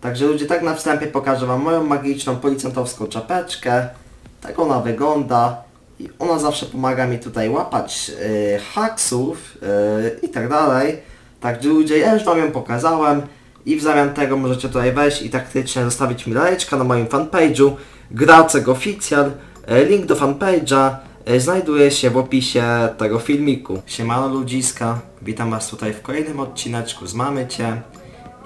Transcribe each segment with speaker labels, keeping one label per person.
Speaker 1: Także ludzie, tak na wstępie pokażę wam moją magiczną policjantowską czapeczkę. Tak ona wygląda. I ona zawsze pomaga mi tutaj łapać yy, haksów yy, i tak dalej. Także ludzie, ja już wam ją pokazałem. I w zamian tego możecie tutaj wejść i taktycznie zostawić mi lajeczka na moim fanpage'u Gracek Oficjal. E, Link do fanpage'a e, znajduje się w opisie tego filmiku. Siemano ludziska, witam was tutaj w kolejnym odcineczku z Mamy Cię.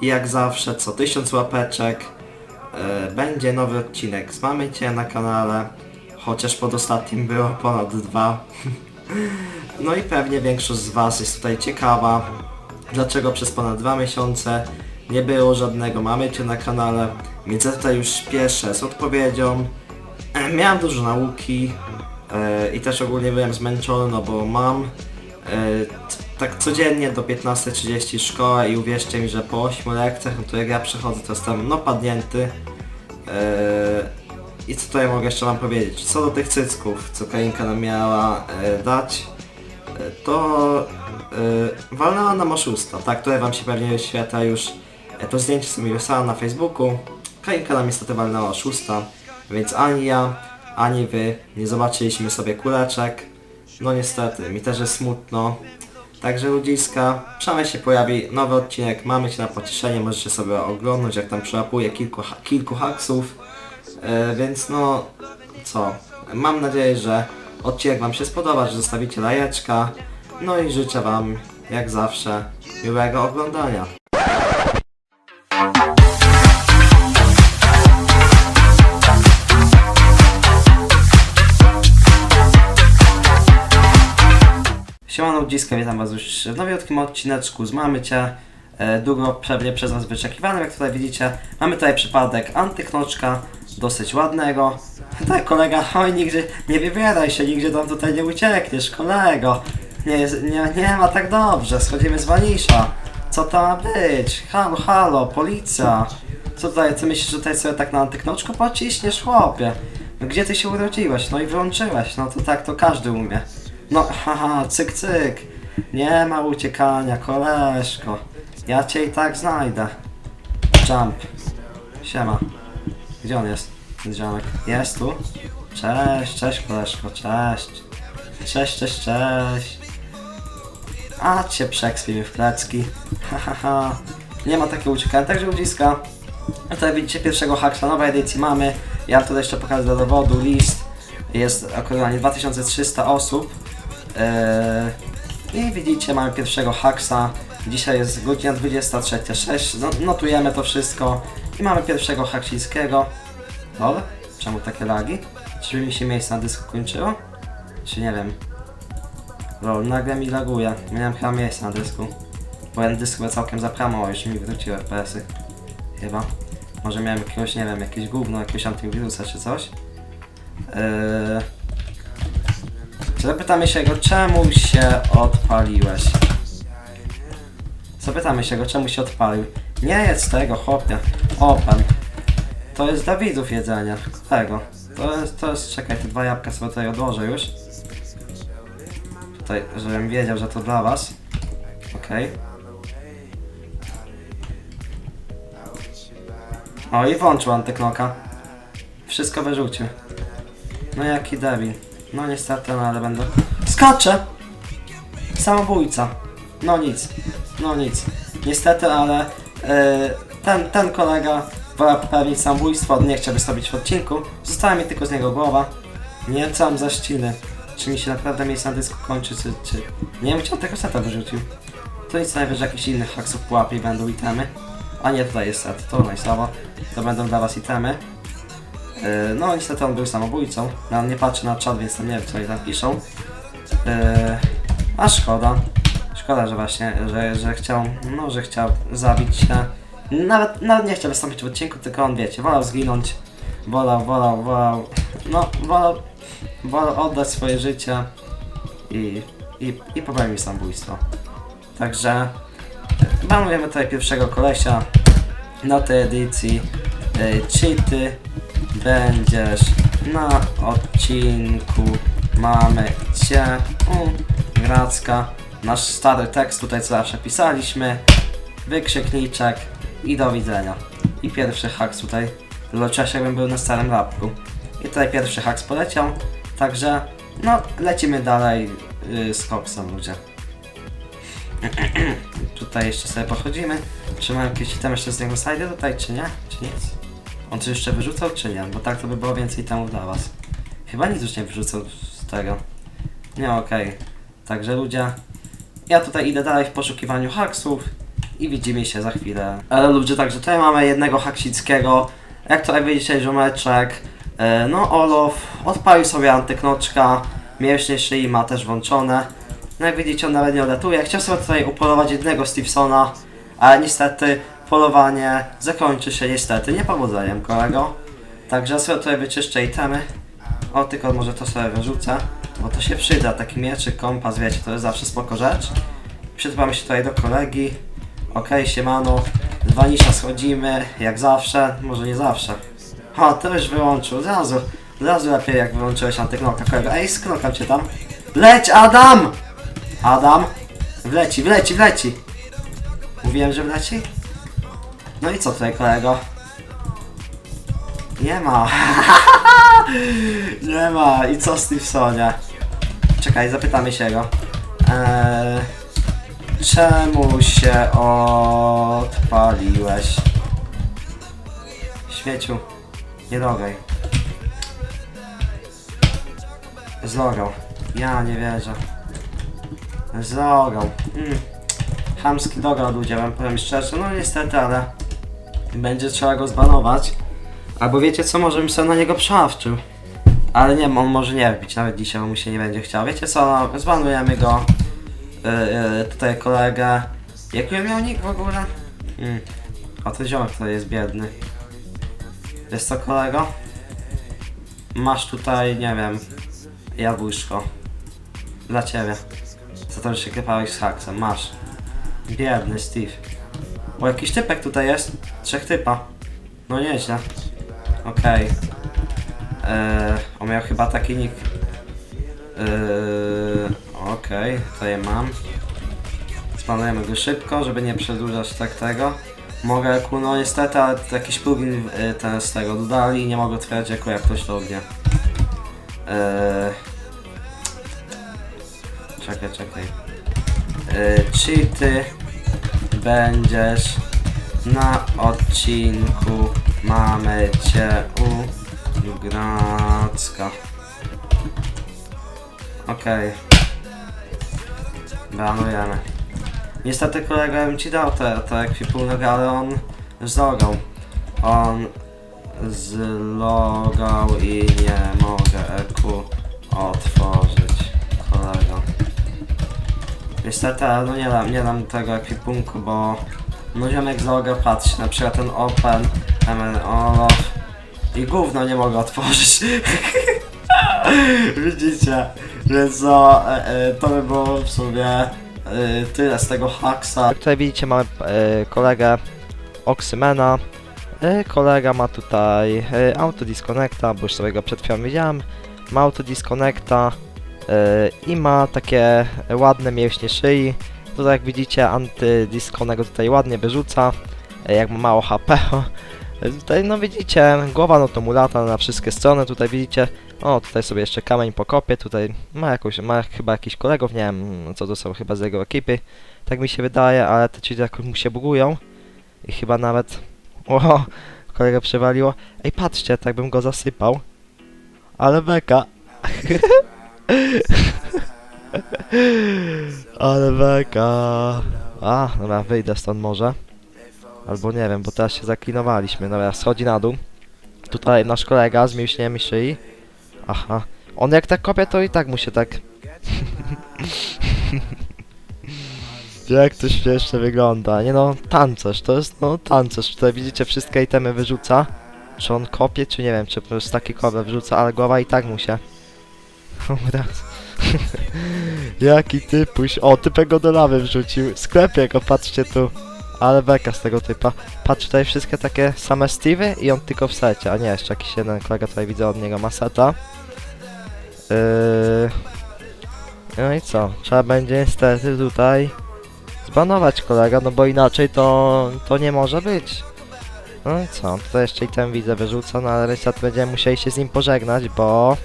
Speaker 1: I jak zawsze, co tysiąc łapeczek e, będzie nowy odcinek z Mamy Cię na kanale. Chociaż pod ostatnim było ponad dwa. No i pewnie większość z Was jest tutaj ciekawa, dlaczego przez ponad dwa miesiące nie było żadnego Mamy Cię na kanale, więc ja tutaj już śpieszę z odpowiedzią. E, Miałem dużo nauki e, i też ogólnie byłem zmęczony, no bo mam tak codziennie do 15.30 szkołę i uwierzcie mi, że po 8 lekcjach, no to jak ja przechodzę, to jestem no padnięty. E, I co tutaj mogę jeszcze wam powiedzieć? Co do tych cycków, co Karinka nam miała e, dać, e, to e, walnęła nam oszusta. Tak, tutaj wam się pewnie wyświetla już e, to zdjęcie sobie wysłałam na Facebooku. Karinka nam niestety walnęła oszusta, więc ani ja, ani wy nie zobaczyliśmy sobie kuleczek. No niestety, mi też jest smutno. Także ludziska, przynajmniej się pojawi nowy odcinek, mamy cię na pocieszenie, możecie sobie oglądać jak tam przełapuję kilku, ha- kilku haksów. E, więc no, co, mam nadzieję, że odcinek wam się spodoba, że zostawicie lajeczka. No i życzę wam, jak zawsze, miłego oglądania. Siemano ludziska, witam was już w nowiutkim odcineczku z Mamy Cię. E, Długo pewnie przez was wyczekiwany, jak tutaj widzicie. Mamy tutaj przypadek antyknoczka, dosyć ładnego. Tak kolega, oj nigdzie, nie wybieraj się, nigdzie tam tutaj nie uciekniesz, kolego. Nie, nie, nie ma tak dobrze, schodzimy z Wanisza. Co to ma być? Halo, halo, policja. Co tutaj, ty myślisz, że tutaj sobie tak na antyknoczku pociśniesz, chłopie? No gdzie ty się urodziłeś? No i wyłączyłeś, no to tak to każdy umie. No, haha, cyk, cyk. Nie ma uciekania, koleżko. Ja cię i tak znajdę. Jump. Siema. Gdzie on jest? Ten ziomek. Jest tu? Cześć, cześć koleżko, cześć. Cześć, cześć, cześć. A cię przekspimy w plecki. Ha. Nie ma takiego uciekania, także ludziska. A Tutaj widzicie pierwszego haksa nowej edycji mamy. Ja tutaj jeszcze pokażę do dowodu list. Jest aktualnie 2300 osób. Eee, I widzicie, mamy pierwszego haksa. Dzisiaj jest godzina 23.06. No- Notujemy to wszystko. I mamy pierwszego haksińskiego. Dobra, czemu takie lagi? Czy mi się miejsce na dysku kończyło? Czy nie wiem. Lol, nagle mi laguje. Miałem chyba miejsce na dysku. Bo ten dysk chyba całkiem zapramował, już mi wróciły FPS-y. Chyba. Może miałem jakiegoś, nie wiem, jakieś gówno, jakiegoś antywirusa czy coś. Eee... Zapytamy się go, czemu się odpaliłeś? Zapytamy się go, czemu się odpalił. Nie jedz tego, chłopie. Open. To jest dla widzów jedzenia. Tego. To jest, to jest, czekaj, te dwa jabłka sobie tutaj odłożę już. Tutaj, żebym wiedział, że to dla was. Okej. O i włączył antyknoka. Wszystko wyrzucił. No jaki debil. No niestety, no ale będę... Skacze! Samobójca. No nic. No nic. Niestety, ale e, ten, ten kolega wolał popełnić samobójstwo, nie chciał wystąpić w odcinku. Została mi tylko z niego głowa. Nie całym za ściny. Czy mi się naprawdę miejsce na dysku kończy, czy... czy... Nie wiem, chciał tego seta wyrzucił. To nic najwyżej jakichś innych haksów pułapie będą itemy. A nie, tutaj jest set, to najsławo. To będą dla was itemy. Yy, No niestety on był samobójcą. On nie patrzy na czat, więc nie wiem co oni tam piszą. Yy, A szkoda. Szkoda, że właśnie, że, że chciał, no, że chciał zabić się. Nawet, nawet nie chciał wystąpić w odcinku, tylko on wiecie, wolał zginąć. Wolał, wolał, wolał, no, wolał, wolał oddać swoje życie i, i, i popełnił samobójstwo. Także banujemy tutaj pierwszego kolesia na tej edycji. Yy, Czy ty będziesz na odcinku Mamy Cię u Gracka. Nasz stary tekst tutaj co zawsze pisaliśmy. Wykrzykniczek i do widzenia. I pierwszy haks tutaj. Zobaczyłaś jakbym był na starym lapku. I tutaj pierwszy haks poleciał. Także, no, lecimy dalej yy, z koksem ludzie. tutaj jeszcze sobie pochodzimy. Czy mam jakieś tam jeszcze z niego slajdy tutaj, czy nie? Czy nic? On coś jeszcze wyrzucał, czy nie? Bo tak to by było więcej temu dla was. Chyba nic już nie wyrzucał z tego. Nie, okej. Także ludzie, ja tutaj idę dalej w poszukiwaniu haksów i widzimy się za chwilę. Ale ludzie, także tutaj mamy jednego haksickiego. Jak tutaj widzicie, ziomeczek, e, no Olof odpalił sobie antyknoczka, mięśnie szyi ma też włączone. No jak widzicie, on nawet nie odlatuje. Chciał sobie tutaj upolować jednego Stevensona, ale niestety polowanie zakończy się niestety niepowodzeniem kolego. Także sobie tutaj wyczyszczę itemy. O, tylko może to sobie wyrzucę, bo to się przyda. Taki mieczyk, kompas, wiecie, to jest zawsze spoko rzecz. Przytupamy się tutaj do kolegi. Okej, siemano. Z Vanisha schodzimy, jak zawsze. Może nie zawsze. Ha, to już wyłączył. Od razu. Lepiej jak wyłączyłeś antyknoka kolego. Ej, sknokam cię tam. Leć, Adam! Adam! Wleci, wleci, wleci! Mówiłem, że wleci? No i co tutaj kolego? Nie ma. Nie ma. I co Stevesonie? Czekaj, zapytamy się go. Eee, czemu się odpaliłeś? Śmieciu, nie logaj. Zlogał. Ja nie wierzę. Zlogał. Mm. Chamski dogał ludzie, wam powiem szczerze. No niestety, ale będzie trzeba go zbanować. Albo wiecie co, może bym sobie na niego przeławczył. Ale nie, on może nie wbić, nawet dzisiaj mu się nie będzie chciał. Wiecie co, no, zbanujemy go. Yy, yy, tutaj kolegę. Jaki miał nick w ogóle? Mm. A ten ziomek tutaj jest biedny. Jest to kolego? Masz tutaj, nie wiem, jabłuszko. Dla ciebie. Co to, że się klepałeś z haksem? Masz. Biedny Steve. O, jakiś typek tutaj jest. Trzech typa. No nieźle. Okej. Eee, on miał chyba taki nick. Eee, Okej, to je mam. Spanujemy go szybko, żeby nie przedłużać tak tego. Mogę ku, no niestety, ale to jakiś plugin y, ten z tego dodali i nie mogę otwierać jako jak ktoś lognie. Eee, czekaj, czekaj. Eee, czy ty będziesz na odcinku Mamy cię u Gracka. Okej. Banujemy. Niestety kolega bym ci dał te, te ekwipunek, ale on zlogał. On zlogał i nie mogę EQ otworzyć. Niestety, ale no nie dam, nie dam tego ekwipunku, bo no ziomek z loga patrzy, na przykład ten open, MN Olof i gówno nie mogę otworzyć. Widzicie, więc no, e, e, to by było w sumie e, tyle z tego haksa.
Speaker 2: Tutaj widzicie mamy kolegę Oxymena. Kolega ma tutaj e, autodisconnecta, bo już sobie go przed chwilą widziałem. Ma autodisconnecta e, i ma takie ładne mięśnie szyi. Tutaj jak widzicie antydisconnect go tutaj ładnie wyrzuca, e, jak ma mało HP. E, Tutaj no widzicie, głowa no to mu lata na wszystkie strony, tutaj widzicie, o tutaj sobie jeszcze kamień pokopie, tutaj ma jakąś, ma chyba jakichś kolegów, nie wiem co to są, chyba z jego ekipy. Tak mi się wydaje, ale te cheaty jakoś mu się bugują. I chyba nawet... O, kolega przewaliło. Ej, patrzcie, tak bym go zasypał. Ale beka. Ale beka. A, dobra, wyjdę stąd może. Albo nie wiem, bo teraz się zaklinowaliśmy. Dobra, schodzi na dół. Tutaj nasz kolega z mięśniami szyi. Aha. On jak tak kopie, to i tak mu się tak... Jak to śmiesznie wygląda. Nie no, tancerz, to jest no tancerz. Tutaj widzicie wszystkie itemy wyrzuca. Czy on kopie, czy nie wiem, czy po prostu taki kopę wrzuca, ale głowa i tak mu się. Dobra. Jaki typuś. O, typek go do lawy wrzucił. Sklepie go, patrzcie tu. Ale beka z tego typa. Patrz, tutaj wszystkie takie same Steve'y i on tylko w secie. A nie, jeszcze jakiś jeden kolega tutaj widzę od niego ma seta. Yy... No i co? Trzeba będzie niestety tutaj zbanować kolega, no bo inaczej to, to nie może być. No i co, tutaj jeszcze i ten widzę wyrzuca, no ale niestety będziemy musieli się z nim pożegnać, bo...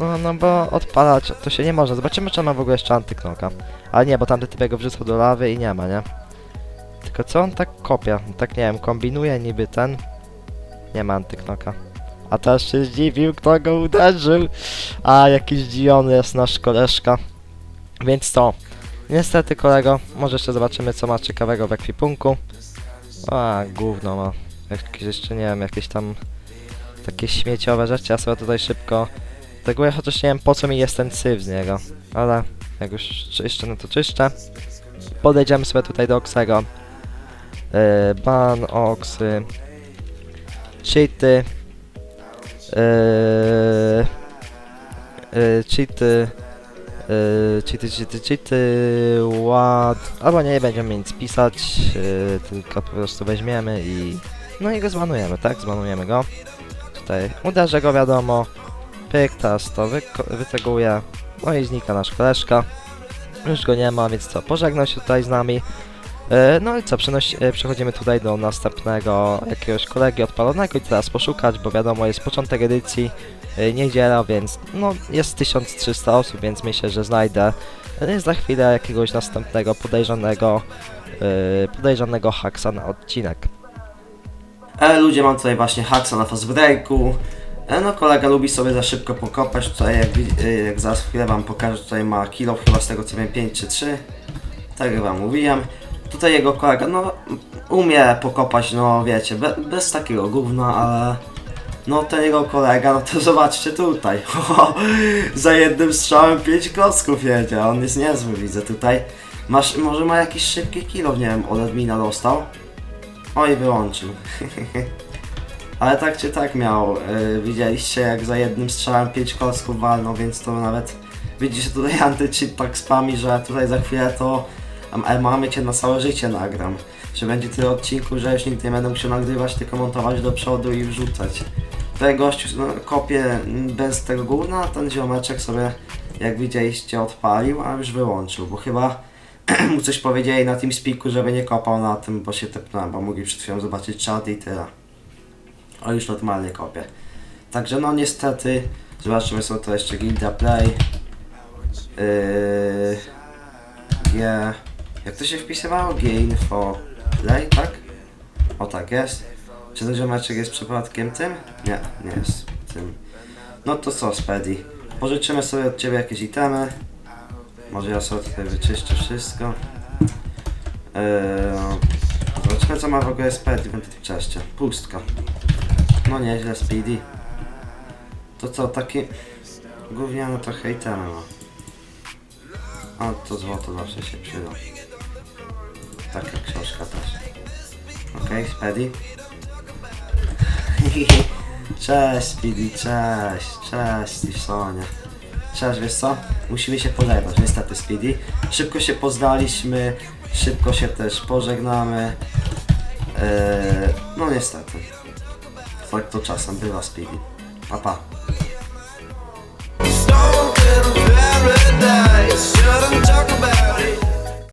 Speaker 2: No, no bo odpalać to się nie może. Zobaczymy, czy on ma w ogóle jeszcze antyknoka. Ale nie, bo tamty typ go wrzucał do lawy i nie ma, nie? Tylko co on tak kopie? Tak nie wiem, kombinuje niby ten. Nie ma antyknoka. A teraz się zdziwił, kto go uderzył. A, jakiś zdziwiony jest nasz koleżka. Więc to. Niestety, kolego, może jeszcze zobaczymy, co ma ciekawego w ekwipunku. A, gówno ma. Jakieś jeszcze, nie wiem, jakieś tam takie śmieciowe rzeczy. Ja sobie tutaj szybko teguję, chociaż nie wiem, po co mi jest ten syf z niego. Ale jak już czyszczę, no to czyszczę. Podejdziemy sobie tutaj do Oksego. Yy, ban, Oksy. Cheaty. Yy, yy, cheaty. Yy, cheaty, cheaty, cheaty, ład... Albo nie będziemy nic pisać, yy, tylko po prostu weźmiemy i... No i go zbanujemy, tak? Zbanujemy go. Tutaj uderzę go, wiadomo. Pyk, teraz to wyteguję. No i znika nasz koleżka. Już go nie ma, więc co, pożegnał się tutaj z nami. E, No i co, e, przechodzimy tutaj do następnego jakiegoś kolegi odpalonego i teraz poszukać, bo wiadomo jest początek edycji, e, niedziela, więc no jest 1300 osób, więc myślę, że znajdę za chwilę jakiegoś następnego podejrzanego, podejrzanego haksa na odcinek.
Speaker 1: E, ludzie, mam tutaj właśnie haksa na fast breaku. E, no kolega lubi sobie za szybko pokopać, tutaj jak, e, jak zaraz chwilę wam pokażę, tutaj ma kilo chyba z tego co wiem 5 czy 3. Tak jak wam mówiłem. Tutaj jego kolega, no umie pokopać, no wiecie, be, bez takiego gówna, ale no ten jego kolega, no to zobaczcie tutaj. za jednym strzałem 5 klocków jedzie, on jest niezły widzę tutaj. Masz, może ma jakiś szybki kilo, nie wiem, od admina dostał. Oj, wyłączył. Ale tak czy tak miał. Yy, widzieliście jak za jednym strzałem 5 klocków walną, więc to nawet widzisz tutaj anty-cheat tak spami, że tutaj za chwilę to e, mamy cię na całe życie nagram. Że będzie tyle odcinków, że już nigdy nie będę musiał nagrywać, tylko montować do przodu i wrzucać. Tutaj gościu no, kopie bez tego gówna, ten ziomeczek sobie jak widzieliście odpalił, a już wyłączył, bo chyba mu coś powiedzieli na tym spiku, żeby nie kopał na tym, bo się tepnąłem, bo mogli przed chwilą zobaczyć czat i tyle. O, już normalnie kopię. Także no niestety, zobaczymy sobie to jeszcze Gilda Play. Yy, G... Jak to się wpisywało? G-info Play, tak? O tak jest. Czy ten ziomeczek jest przypadkiem tym? Nie, nie jest tym. No to co, Spedi? Pożyczymy sobie od Ciebie jakieś itemy. Może ja sobie tutaj wyczyszczę wszystko. Eee, zobaczymy co ma w ogóle Speedy w tym czeście. Pustka. No nieźle Speedy. To co, taki gówniany to hejtemy ma. A to złoto zawsze się przyda. Taka książka też. Okej, okay, Speedy. Cześć Speedy, cześć, cześć Stevesonie. Cześć, wiesz co? Musimy się pożegnać, niestety Speedy. Szybko się poznaliśmy, szybko się też pożegnamy. Eee, no niestety. Tak to czasem bywa Speedy. Pa pa.
Speaker 3: Shouldn't talk about it.